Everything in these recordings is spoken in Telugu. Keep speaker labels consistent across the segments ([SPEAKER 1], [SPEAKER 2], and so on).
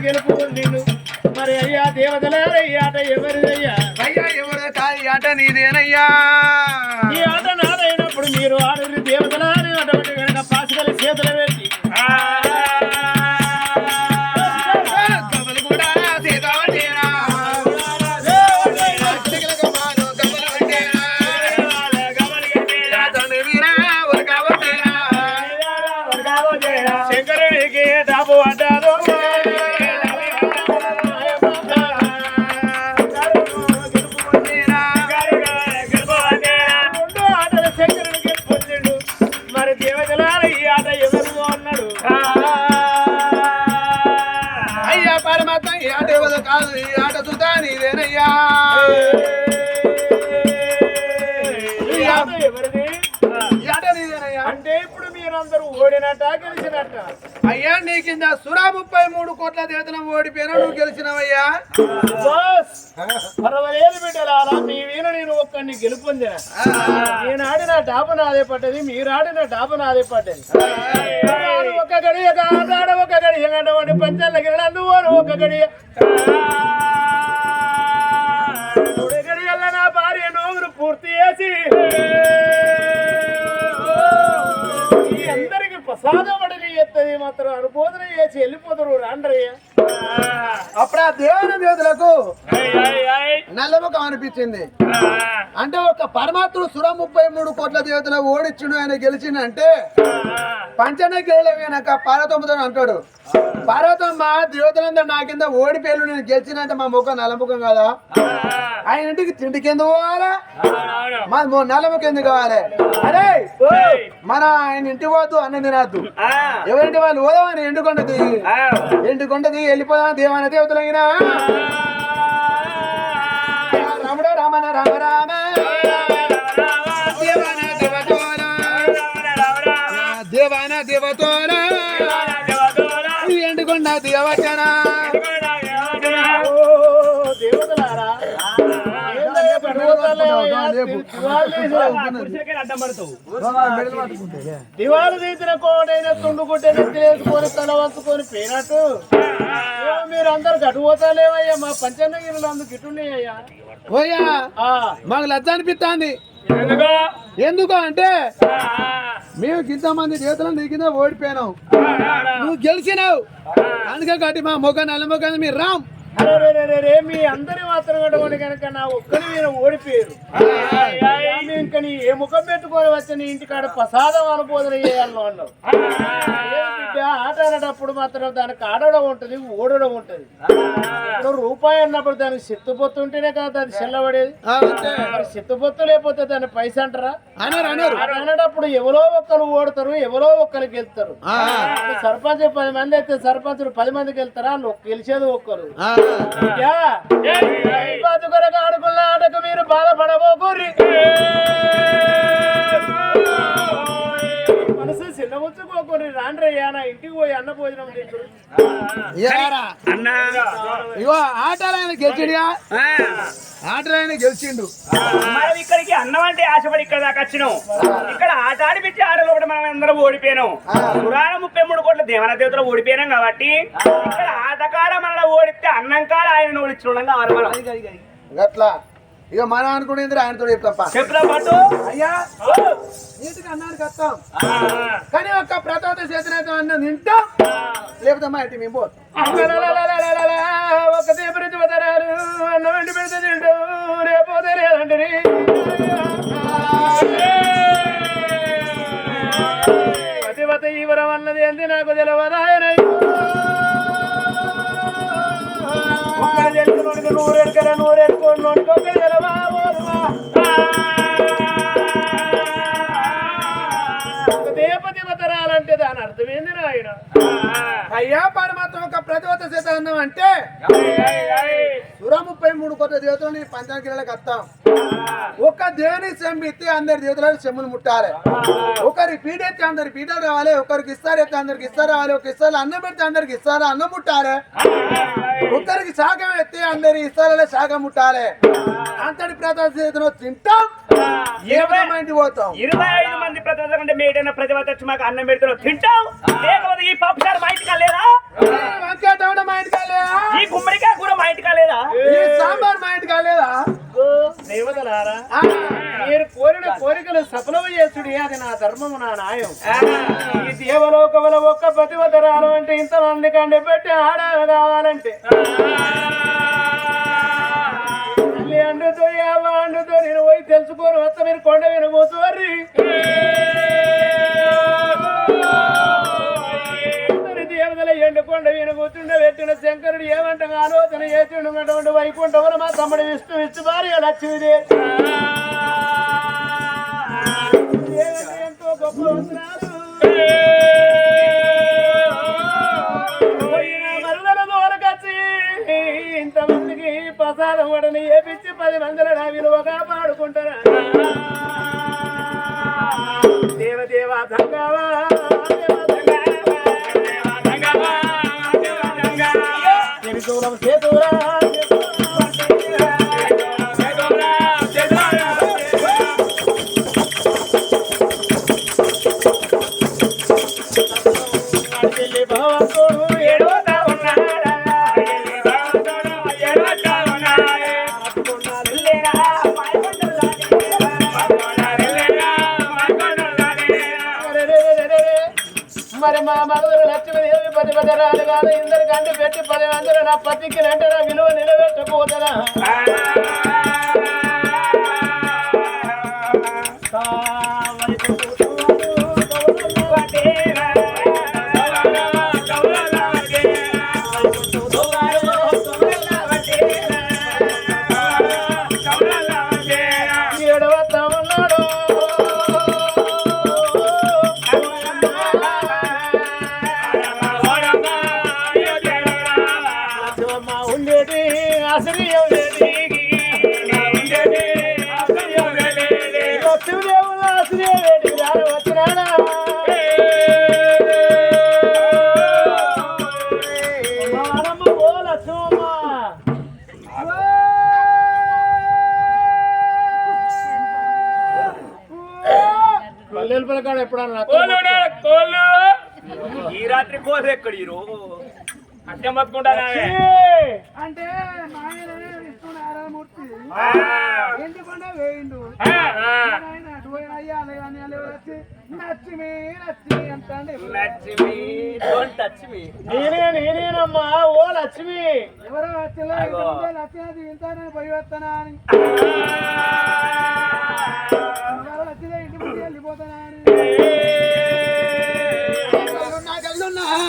[SPEAKER 1] గెలుపు నిన్ను మరి అయ్యా దేవతలారా ఈ ఆట ఎవరిదయ్యా?
[SPEAKER 2] అయ్యా ఎవరు కాదు ఆట నీదేనయ్యా.
[SPEAKER 1] ఈ ఆట నాదైనప్పుడు మీరు ఆడని
[SPEAKER 2] చూతా నీదేనయ్యా
[SPEAKER 1] ఈ ఆట ఎవరిది
[SPEAKER 2] ఈ ఆట నీదేనయ్యా
[SPEAKER 1] అంటే ఇప్పుడు మీరందరూ ఓడినట్ట గెలిచినట్ట
[SPEAKER 2] అయ్యా నీ కింద సురా ముప్పై మూడు కోట్ల దేవతనం ఓడిపోయినా నువ్వు గెలిచినవయ్యా
[SPEAKER 1] బాస్ పర్వాలేదు బిడ్డలారా మీ వీణ నేను ఒక్కడిని గెలుపొందిన నేను ఆడిన డాబ నాదే పడ్డది మీరు ఆడిన డాబ నాదే పడ్డది ఆడు ఒక గడియ కాదాడ ఒక గడియ గడవండి పంచాల గిరడందు ఓరు ఒక గడియ అనుబోధన చేసి వెళ్ళిపోతారు రాండ్రయ్య
[SPEAKER 2] అప్పుడు ఆ దేవన దేవతలకు నల్లముఖం అనిపించింది. అంటే ఒక పరమాత్ముడు సుర ముప్పై మూడు కోట్ల దేవతల ఓడిచ్చుడు ఆయన గెలిచిందంటే పంచన గెలవేనక పార్వతమ్మతో అంటాడు. పార్వతమ్మ దేవతలందరూ నా కింద ఓడిపోయారు నేను గెలిచినంటే మా ముఖం నల్లముఖం కదా? ఆయన ఇంటికి తిండికి ఎందుకు పోవాలి? మా మొ- నల్లముఖం ఎందుకు కావాలి? అరే మన ఆయన ఇంటికి పోద్దు అన్న తినద్దు. ఎవరింటి వాళ్ళు పోదామని ఎండుకొండ దిగి ఎండుకొండ దిగి వెళ్ళిపోదాం దేవాన దేవతలైనా రాముడు రామన రామ రామ. దేవాన దేవతోన? దేవాన ఎండుకొండ దేవచన?
[SPEAKER 1] దివాలు తీసిన కోడైన తుండు గుడ్డ నెత్తిలేసుకొని తల వంచుకొని పోయినట్టు మీరు అందరు గడిపోతాలేవయ్యా మా పంచన్నగిరిలో అందుకు ఇటున్నాయ్యా
[SPEAKER 2] ఓయ్యా మాకు లజ్జ అనిపిస్తుంది ఎందుకు అంటే మేము ఇంతమంది దేవతలను నీ కింద ఓడిపోయినావు నువ్వు గెలిచినావు అందుకే కాబట్టి మా మొగ నల్ల మొగ మీరు రామ్
[SPEAKER 1] అరే మీ అందరి మాత్రం కట్టుకోండి కనుక నా ఒక్కరి మీద ఓడిపోయారు. ఇంకా నీ ఏ ముఖం పెట్టుకొని వచ్చి నీ ఇంటికాడ ప్రసాదం అనుబోధన చేయాలను అన్నావు ఆట ఆడేటప్పుడు మాత్రం దానికి ఆడడం ఉంటది ఓడడం ఉంటది. ఇప్పుడు రూపాయి అన్నప్పుడు దానికి సిత్తుపొత్తు ఉంటేనే కదా దాన్ని చెల్లబడేది. సిత్తుపొత్తు లేకపోతే దాన్ని పైస అంటారా? ఆడేటప్పుడు ఎవరో ఒక్కరు ఓడతారు ఎవరో ఒక్కరు గెలుతారు సర్పంచ్ పది మంది అయితే సర్పంచులు పది మందికి వెళ్తారా? గెలిచేది ఒక్కరు. బతుకొరకు ఆడుకున్న ఆటకు మీరు బాధపడబోకుర్రి. మనసు చిన్నముచ్చుకోకుర్రి. రాండ్రయ్యా నా ఇంటికి పోయి అన్న భోజనం
[SPEAKER 2] ఏరా. ఇగో ఆటలు ఆయన గెలిచిండుగా ఆటలు ఆయన గెలిచిండు.
[SPEAKER 3] మనం ఇక్కడికి అన్నం అంటే ఆశపడి ఇక్కడ దాకా వచ్చినాం. ఇక్కడ ఆట ఆడిపించి ఆటలో కూడా మనం అందరం ఓడిపోయినాం. పురాణ ముప్పై మూడు కోట్ల దేవన దేవతలు ఓడిపోయినాం కాబట్టి ఇక్కడ ఆటకాడ మనల్ని ఓడిస్తే అన్నం కాడ ఆయన ఓడించడం కావాలి మనం
[SPEAKER 2] గట్లా. ఇక మనం అనుకునేది ఆయనతో
[SPEAKER 3] చెప్పుల పాటు.
[SPEAKER 2] అయ్యా నీటికి అన్నానికి వస్తాం. కానీ ఒక్క ప్రతోత చేతనైతే అన్న తింటాం. లేకపోతే మా ఇంటి మేము పోతాం.
[SPEAKER 1] ఒక తీపరి చూతరారు అన్న వెండి పెడితే తింటావు రేపోతే లేదంటే పతివత ఈవరం అన్నది అంది నాకు తెలవదాయన నూరెడకల నూరెడుకోండి నోడుకోక తెలవా అర్థమేంది నాయన
[SPEAKER 2] అయ్యా పరమాత్మ ఒక ప్రతివత చేత అన్నం అంటే సుర ముప్పై మూడు కొత్త దేవతలు పంచాంగిలకు వస్తాం ఒక దేవుని చెంబిత్తి అందరి దేవతలకు చెమ్ములు ముట్టాలి. ఒకరి పీడ ఎత్తే అందరి పీటలు రావాలి ఒకరికి ఇస్తారు ఎత్తే అందరికి ఇస్తారు రావాలి ఒక ఇస్తారు అన్నం పెడితే అందరికి ఇస్తారు అన్నం ముట్టాలి. ఒకరికి శాఖం ఎత్తే అందరి ఇస్తారలే శాఖ ముట్టాలి. అంతటి చేతిలో తింటాం. ఏ ఇంటికి పోతాం?
[SPEAKER 3] ఇరవై ఐదు మంది కంటే మేటైన ప్రతివత వచ్చి మాకు అన్నం పెడుతున్నావు తింటావు లేకపోతే ఈ పప్పు సార్ మా ఇంటికి లేదా
[SPEAKER 1] ఇచ్చుడి అది నా ధర్మము నా న్యాయం. ఈ దేవలోకముల ఒక్క పతివతరాలు అంటే ఇంతమంది కండి పెట్టి ఆడాలి కావాలంటే. తల్లి అండుతో యావ అండుతో నేను పోయి తెలుసుకొని వస్త మీరు కొండ అందరి దేవతల ఎండుకొండ వినబోతుండ పెట్టిన శంకరుడు ఏమంటగా ఆలోచన చేసిండు వైకుంఠములు మా తమ్ముడు విష్ణు విష్ణు భార్య లక్ష్మీదేవి. ఇంతమందికి ప్రసాదం వడని ఏపించి పది మందిల విలువగా పాడుకుంటారా దేవదేవ చేతులం చేతురా మరి మా మగవారు లక్ష్మీదేవి పది పది రాలు కాదు. ఇందరికంటే పెట్టి పది మందిలో నా పతికి అంటే నా విలువ నిలబెట్టకపోతనా
[SPEAKER 2] నచ్చిమి అంటండి.
[SPEAKER 3] Lakshmi don't touch me.
[SPEAKER 1] నేనే నేనేనమ్మా ఓ లక్ష్మి.
[SPEAKER 2] ఎవరో వచ్చిలో
[SPEAKER 3] అగో.
[SPEAKER 2] లక్ష్మీ ఇంతానని పోయి వస్తానా అని. ఎవరో వచ్చిలో ఇంటి ముందు వెళ్ళిపోతానా అని.
[SPEAKER 1] 啦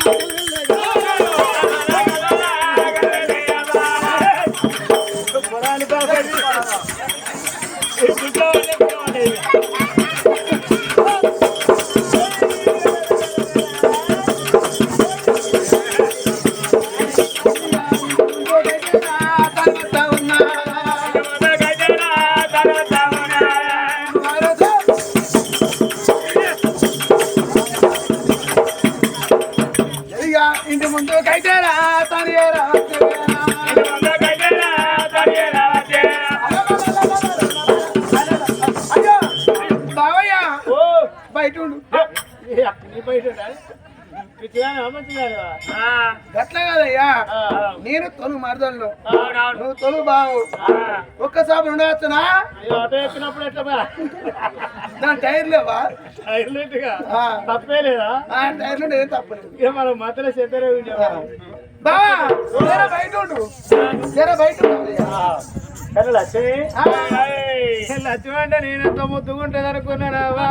[SPEAKER 2] గట్ల కాదయ్యా.
[SPEAKER 1] ఆ,
[SPEAKER 2] నేను తొలు మరదళ్ళు
[SPEAKER 1] ఆ,
[SPEAKER 2] నువ్వు తొలు బావు. ఒక్కసారి ఉండవచ్చునా
[SPEAKER 1] ఎక్కినప్పుడు ఎట్లా బా?
[SPEAKER 2] దాని టైర్ లేవా?
[SPEAKER 1] సైలెంట్గా.
[SPEAKER 2] ఆ.
[SPEAKER 1] తప్పే లేదా?
[SPEAKER 2] ఆ టైర్లు ఏం తప్పలేదు
[SPEAKER 1] మనం మధ్యలో చెత్తరే
[SPEAKER 2] బావా జర బయట ఉండు. జర బయట ఉండు అయ్యా.
[SPEAKER 1] కానీ లక్ష్మి లక్ష్మి అంటే నేనెంత ముద్దుకుంటుంది అనుకున్నాడావా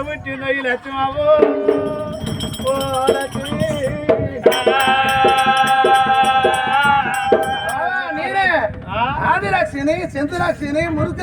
[SPEAKER 1] ఎడబుట్టిందో ఈ లక్ష్మాబు ఓ లక్ష్మి
[SPEAKER 2] బావా, నేనే
[SPEAKER 1] ఆ?
[SPEAKER 2] ఆది లక్ష్మిని చింత లక్ష్మిని మురుతి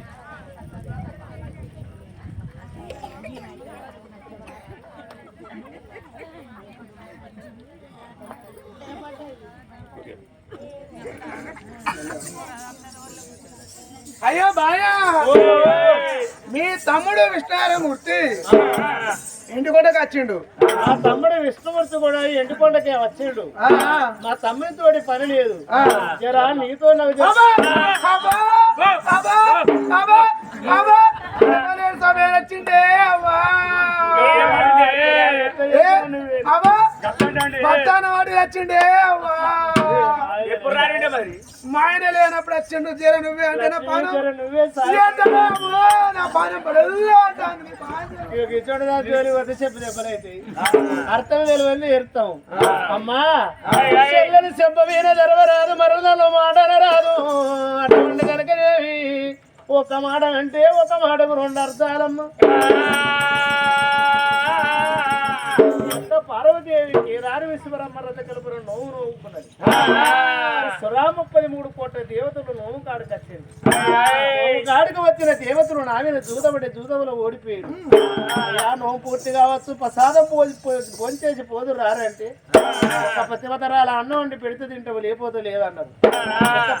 [SPEAKER 2] అయ్యో బాయా
[SPEAKER 1] ఓయ్.
[SPEAKER 2] మీ తమ్ముడు విష్ణారమూర్తి కొట్టకు వచ్చిండు.
[SPEAKER 1] మా తమ్ముడు విష్ణుమూర్తి కూడా ఎండుకొండకే వచ్చిండు.
[SPEAKER 2] ఆ,
[SPEAKER 1] మా తమ్ముడితోటి పని లేదు.
[SPEAKER 2] ఆ.
[SPEAKER 1] జరా నీతో నాకు!
[SPEAKER 2] ఎవరు సమయం వచ్చిండే అవ్వా! భర్తాన వాడి వచ్చిండే మా ఆయన లేనప్పుడు వచ్చిండు తీర నువ్వే అంటే నా పానం
[SPEAKER 1] జర?
[SPEAKER 2] నా పానం
[SPEAKER 1] దెబ్బలైతే అర్థం తెలియని ఎరుతాం అమ్మా చెల్లని చెంప వీణ జరవరాదు మరుదలో మాట రాదు అటువంటి కనుకనేవి ఒక మాట అంటే ఒక మాటకు రెండు అర్థాలమ్మ. రాని విశ్వరమ్మ రథ కలుపురు నోవు నవ్వుకున్నది సురా ముప్పది మూడు కోట్ల దేవతలు నోవు కాడికి వచ్చింది నోము కాడికి వచ్చిన దేవతలు నా మీద జూదపడే జూదములో ఓడిపోయాడు అయ్యా నోము పూర్తి కావచ్చు ప్రసాదం పోసి భోంచేసి పోదు రారంటే. ఒక పతివతరాల అన్నం వండి పెడితే తింటావు లేకపోతే లేదన్నారు.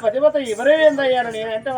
[SPEAKER 1] పతివత ఎవరే ఏందయ్యాను నేనంటే